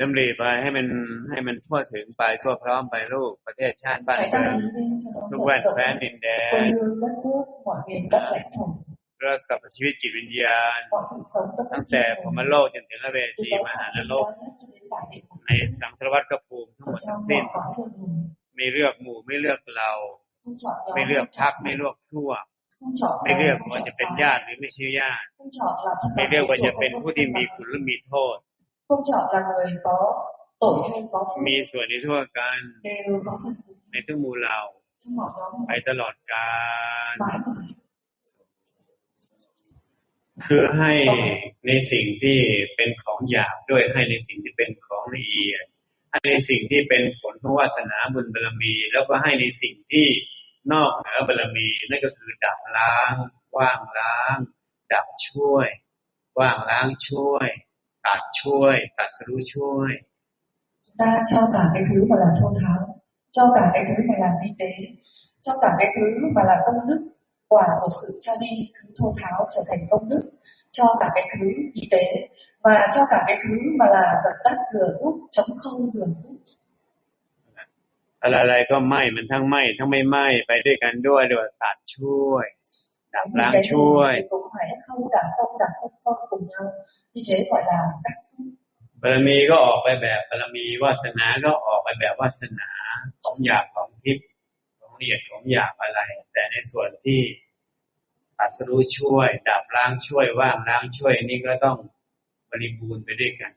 ดำริไปให้มันให้มันทั่วถึงไปทั่วพร้อมไปลูกประเทศชาติบ้านเมืองทุกแวนแคนดินแดนเรื่องสรรพชีวิตจิตวิญญาณ ตั้งแต่พมโลกจนถึงอเวจีมหานโลกในสังสารวัฏกระภูมิทั้งหมดทั้งสิ้นไม่เลือกหมู่ไม่เลือกเรา ไม่เลือกพักไม่เลือกทั่วไม่เลือกว่าจะเป็นญาติหรือไม่ใช่ญาติไม่เลือกว่าจะเป็นผู้ที่มีคุณหรือมีโทษ không chọn là người có tội hay có phước มีส่วนในทั่วกัน đều có phần ในทุกหมู่เหล่า trong mọi nhóm ไปตลอดกาล mãi mãi คือให้ในสิ่งที่เป็นของหยาบด้วยให้ในสิ่งที่เป็นของละเอียด ให้ในสิ่งที่เป็นผลของวาสนาบุญบารมี แล้วก็ให้ในสิ่งที่นอกเหนือบารมี นั่นก็คือดับล้าง ว่างล้าง ดับช่วย ว่างล้างช่วย ตัดช่วย ตัดสรู้ช่วย chúng ta cho cả cái thứ mà là thô tháo cho cả cái thứ mà làm vi tế cho cả cái thứ mà là công đức quả của sự cho đi thứ thô tháo trở thành công đức cho cả cái thứ vi tế và cho cả cái thứ mà là dập tắt rửa rút chống không rửa rút อะไรๆก็ไหม้มันทั้งไหม้ทั้งไม่ไหม้ไปด้วยกันด้วยโดยตัดช่วย ดับ cái gì ล้าง cái gì ช่วย thì cũng phải không cả không cả không không cùng nhau như thế gọi là cắt rút บารมีก็ออกไปแบบบารมีวาสนาก็ออกไปแบบวาสนาของหยาบของทิพย์ของละเอียดของหยาบอะไร แต่ในส่วนที่ตัดสรู้ช่วย ดับล้างช่วยว่างล้างช่วยนี่ก็ต้องบริบูรณ์ไปด้วยกัน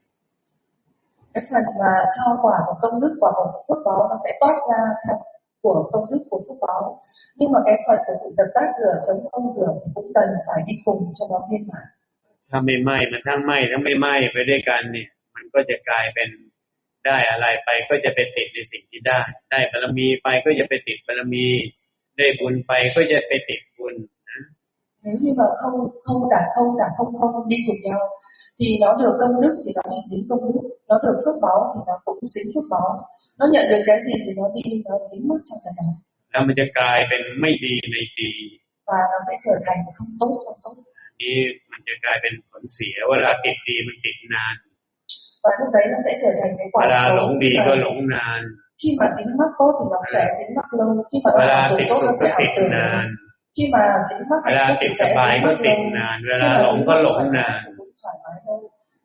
cái phần mà cho quả của công đức quả của phước báo nó sẽ toát ra theo của công đức của phúc báo nhưng mà cái phần của sự dập tắt rửa chống không rửa thì cũng cần phải đi cùng cho nó viên mãn ถ้าไม่ไหม้มันทั้งไหม้ทั้งไม่ไหม้ไปด้วยกันเนี่ย มันก็จะกลายเป็นได้อะไรไปก็จะไปติดในสิ่งที่ได้ ได้บารมีไปก็จะไปติดบารมี ได้บุญไปก็จะไปติดบุญ nếu như mà không không cả không cả không không đi cùng nhau thì nó được công đức thì nó đi dính công đức nó được phước báo thì nó cũng dính phước báo nó nhận được cái gì thì nó đi nó dính mất trong cái đó แล้วมันจะกลายเป็นไม่ดีในดี và nó sẽ trở thành không tốt trong tốt นี้มันจะกลายเป็นผลเสียเวลาติดดีมันติดนาน và lúc đấy nó sẽ trở thành cái เว quả ลาหล xấu ง khi ดีก็ mà หลงนาน khi mà dính mắc tốt thì nó sẽ dính mắc lâu khi mà เว nó ลา ảo ติ tưởng ด tốt สุ nó ข sẽ ก็ติ ảo ด tưởng นาน khi mà dính mắc เวลา hạnh phúc ติ thì ดส sẽ บาย dính ก็ mắc ติด lâu นานเว khi ลา mà หลง dính ก็ mắc หลง thoải นาน mái thì cũng thoải mái lâu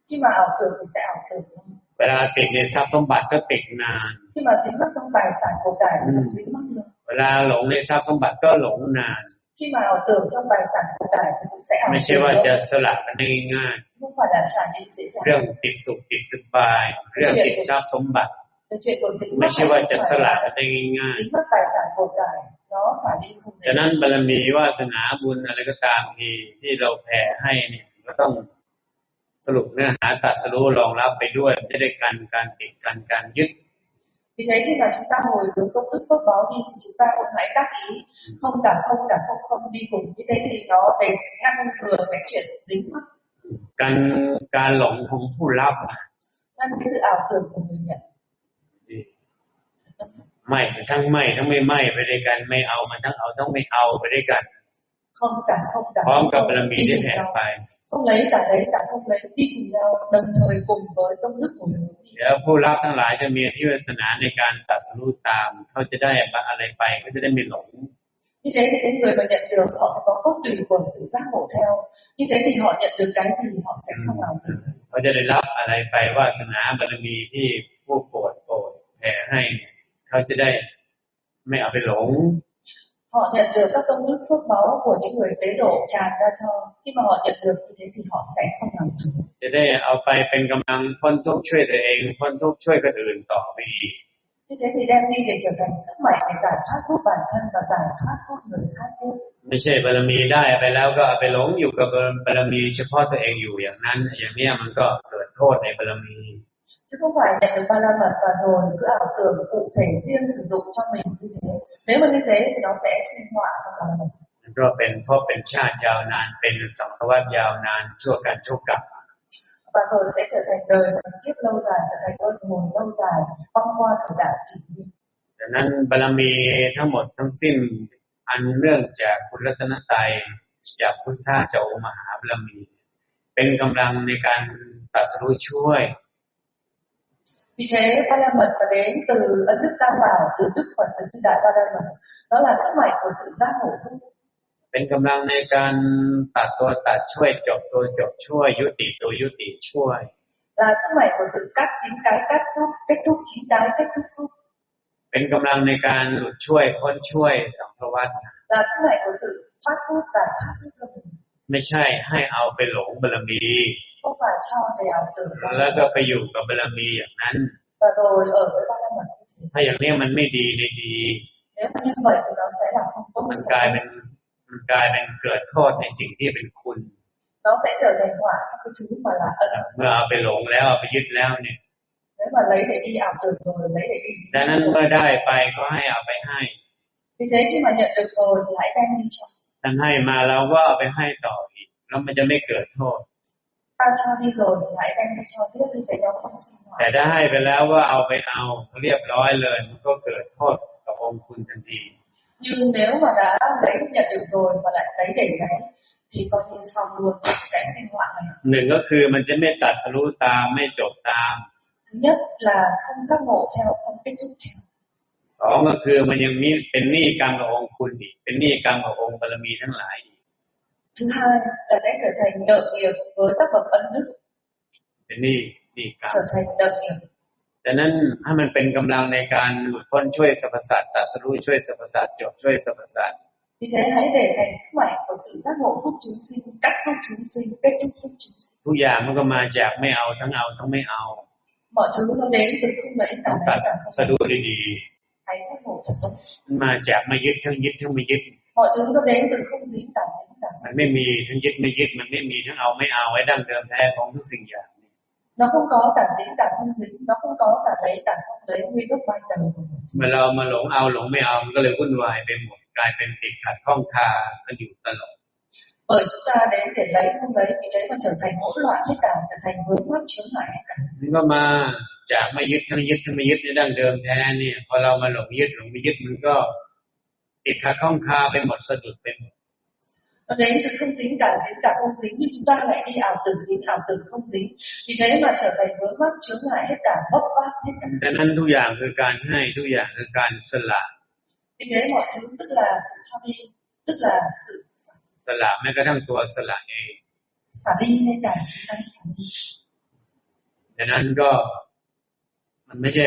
khi mà ảo tưởng thì sẽ ảo tưởng lâu เวลาติดในทรัพย์สมบัติก็ติดนาน khi mà dính mắc trong tài sản của cải thì cũng dính mắc lâu เวลาหลงในทรัพย์สมบัติก็หลงนาน khi mà ảo tưởng trong tài sản của cải thì cũng sẽ ảo ไม่ใช่ tưởng ว่าจะ lâu สลัดกันได้ง่าย không phải là xả đi dễ ๆเรื่อง dàng ติดสุขติดสบายเรื่องติดทรัพย์สมบัติ cái chuyện của dính ไม่ mắc ใช่ này ว่า không จะส phải ลัด là กันได้ง่าย dính mắc tài sản của cải nó xả đi không ๆ dễ ฉะนั้นบารมีวาสนาบุญอะไรก็ตามทีที่เราแผ่ให้เนี่ยก็ต้องสรุปเนื้อหาตัดสรู้รองรับไปด้วยจะได้กันการติดกันการยึด Vì thế khi mà chúng ta hồi hướng công đức phước báo đi thì chúng ta cũng hãy tác ý không cả không cả không không đi cùng như thế thì nó để ngăn ngừa cái chuyện dính mắc การการหลงของผู้รับอะ ngăn cái sự ảo tưởng của người nhận ไม่ทั้งไม่ทั้งไม่ไม่ไปด้วยกัน ไม่เอามันทั้งเอาทั้งไม่เอาไปด้วยกัน không cả không cả พร้อม không กับ không บารมี đi ที่ cùng แผ่ nhau ไป không lấy cả lấy cả không lấy đi cùng nhau đồng thời cùng với công đức của người hướng đi เดี๋ยวผู้รับทั้งหลายจะมีที่วาสนาในการตัดสรู้ตาม เขาจะได้อะไรไปก็จะได้ไม่หลง như thế thì cái người mà nhận được họ sẽ có cốt tùy của sự giác ngộ theo như thế thì họ nhận được cái gì họ sẽ không ảo tưởng เขาจะได้รับอะไรไปวาสนาบารมีที่ผู้โปรดโปรดแผ่ให้เนี่ย เขาจะได้ไม่เอาไปหลง họ nhận được các công đức phước báu của những người tế độ tràn ra cho khi mà họ nhận được như thế thì họ sẽ không ảo tưởng จะได้เอาไปเป็นกำลังพ้นทุกข์ช่วยตัวเองพ้นทุกข์ช่วยคนอื่นต่อไปอีก như thế thì đem đi để trở thành sức mạnh để giải thoát giúp bản thân và giải thoát giúp người khác tiếp ไม่ใช่บารมีได้ไปแล้วก็เอาไปหลงอยู่กับบารมีเฉพาะตัวเองอยู่อย่างนั้น อย่างเนี้ยมันก็เกิดโทษในบารมี chứ không phải nhận được ba la mật và rồi cứ ảo tưởng cụ thể riêng sử dụng cho mình như thế nếu mà như thế thì nó sẽ sinh họa trong ba la mật มันก็เป็นเพราะเป็นชาติยาวนานเป็นสังสวัตยาวนานชั่วกันชั่วกับ và rồi sẽ trở thành đời thần kiếp lâu dài trở thành luân hồi lâu dài băng qua thời đại kỷ nguyên ดังนั้นบารมีทั้งหมดทั้งสิ้นอันเนื่องจากคุณรัตนตรัยจากพุทธะจากองค์มหาบารมี เป็นกำลังในการตรัดสรู้ช่วย Vì thế Ba La Mật mà đến từ ấn đức Tam Bảo, từ Đức Phật, từ chư Đại Ba La Mật, đó là sức mạnh của sự giác ngộ phúc, เป็นกำลังในการตัดตัวตัดช่วยจบตัวจบช่วยยุติตัวยุติช่วย là sức mạnh của sự cắt chính cái cắt phúc, kết thúc chính cái kết thúc phúc, เป็นกำลังในการหลุดช่วยพ้นช่วยสังสารวัฏ là sức mạnh của sự phát phúc giải thoát phúc của mình, ไม่ใช่ให้เอาไปหลงบารมี không phải cho để ảo tưởng Ba แล้ว La ก็ Mật ไปอยู่กับบารมีอย่างนั้น và rồi ở với Ba La Mật như thế. ถ้าอย่างนี้มันไม่ดีในดี Nếu mà như vậy thì nó sẽ là không tốt, มันกลายเป็นมันกลายเป็นเกิดโทษในสิ่งที่เป็นคุณ nó sẽ trở thành họa cho cái thứ mà là ẩn. เมื่อเอาไปหลงแล้วเอาไปยึดแล้วเนี่ย Nếu mà lấy để đi ảo tưởng rồi, lấy để đi ดังนั้น dính เมื่ rồi. อได้ไปก็ให้เอาไปให้ Vì thế khi mà nhận được rồi thì hãy đem đi cho. ท่านให้มาเราก็เอาไปให้ต่ออีก แล้วมันจะไม่เกิดโทษ Ta cho đi rồi thì hãy đem đi cho tiếp như thế nó không sinh แต่ hoạt. ถ้าให้ไปแล้วว่าเอาไปเอาเรียบร้อยเลย มันก็เกิดโทษกับองค์คุณทันที Nhưng nếu mà đã lấy nhận được rồi mà lại lấy để đấy thì coi như xong luôn sẽ sinh hoạt này. หนึ่งก็คือมันจะไม่ตัดสรู้ตามไม่จบตาม Thứ nhất là không giác ngộ theo, không kết thúc theo. สองก็คือมันยังมีเป็นหนี้กรรมกับองค์คุณอีกเป็นหนี้กรรมกับองค์บารมีทั้งหลายอีก Thứ hai là sẽ trở thành nợ nghiệp với các bậc ân đức, เป็นหนี้หนี้กรรม trở thành nợ nghiệp. ดังนั้นให้มันเป็นกำลังในการหลุดพ้นช่วยสรรพสัตว์ตัดสรู้ช่วยสรรพสัตว์จบช่วยสรรพสัตว์ Vì thế hãy để thành sức mạnh của sự giác ngộ phúc chúng sinh, cắt phúc chúng sinh, kết thúc phúc chúng sinh. ทุกอย่างมันก็มาจากไม่เอาทั้งเอาทั้งไม่เอา Mọi thứ nó đến từ không lấy ต้ cả องตัด lấy cả không สะ lấy. ดุดี Hãy giác ngộ thật tốt. ๆมันมาจากไม่ยึดทั้งยึดทั้งไม่ยึด Mọi thứ nó đến từ không dính cả dính cả มัน dính. ไม่มีทั้งยึดไม่ยึดมันไม่มีทั้งเอาไม่เอาไว้ดั้งเดิมแท้ของทุกสิ่งอย่าง Nó không có cả dính cả không dính, nó không có cả lấy cả không lấy nguyên gốc ban đầu của mình. เมื่อเรามาหลงเอาหลงไม่เอามันก็เลยวุ่นวายไปหมดกลายเป็นติดขัดข้องคาก็อยู่ตลอด Bởi chúng ta đến để lấy không lấy, vì thế mà trở thành hỗn loạn hết cả, trở thành vướng mắc chướng ngại hết cả. มันก็มา จากไม่ยึดทั้งยึดทั้งไม่ยึดในดั้งเดิมแท้เนี่ยพอเรามาหลงยึดหลงไม่ยึดมันก็ติดขัดข้องคาไปหมดสะดุดไปหมด Nó đến từ không dính cả dính cả không dính, nhưng chúng ta lại đi ảo tưởng dính, ảo tưởng không dính. Vì thế mà trở thành vướng mắc chướng ngại hết cả, vấp váp hết cả. ดังนั้นทุกอย่างคือการให้ทุกอย่างคือการสละ Vì thế mọi thứ tức là sự cho đi, tức là sự สละแม้กระทั่งตัวสละเอง xả đi ngay cả chính tay xả đi. ดังนั้นก็ มันไม่ใช่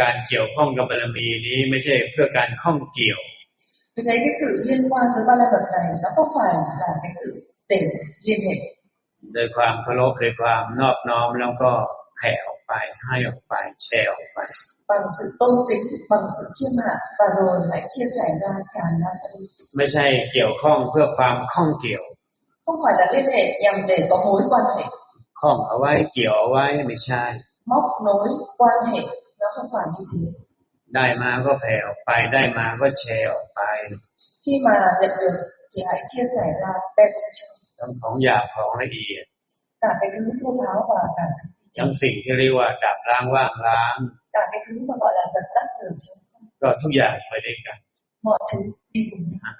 การเกี่ยวข้องกับบารมีนี้ไม่ใช่เพื่อการข้องเกี่ยว Vì thế cái sự liên quan với ba la mật này nó không phải là cái sự để liên hệ โดยความเคารพโดยความนอบน้อมแล้วก็แผ่ออกไปให้ออกไปแชร์ออกไป bằng sự tôn kính, bằng sự khiêm hạ và rồi lại chia sẻ ra tràn ra cho đi. ไม่ใช่เกี่ยวข้องเพื่อความข้องเกี่ยว Không phải là liên hệ nhằm để có mối quan hệ, ข้องเอาไว้เกี่ยวเอาไว้ไม่ใช่ móc nối quan hệ nó không phải như thế. ได้มาก็แผ่ออกไปได้มาก็แชร์ออกไป Khi mà nhận được thì hãy chia sẻ ra đem đi cho ทั้งของหยาบของละเอียด cả cái thứ thô tháo và cả thứ vi ทั้ง trần, สิ่งที่เรียกว่าดับล้างว่างล้าง cả cái thứ mà gọi là dập tắt rửa trống, ก็ทุกอย่างไปด้วยกัน mọi thứ đi cùng nhau. อะ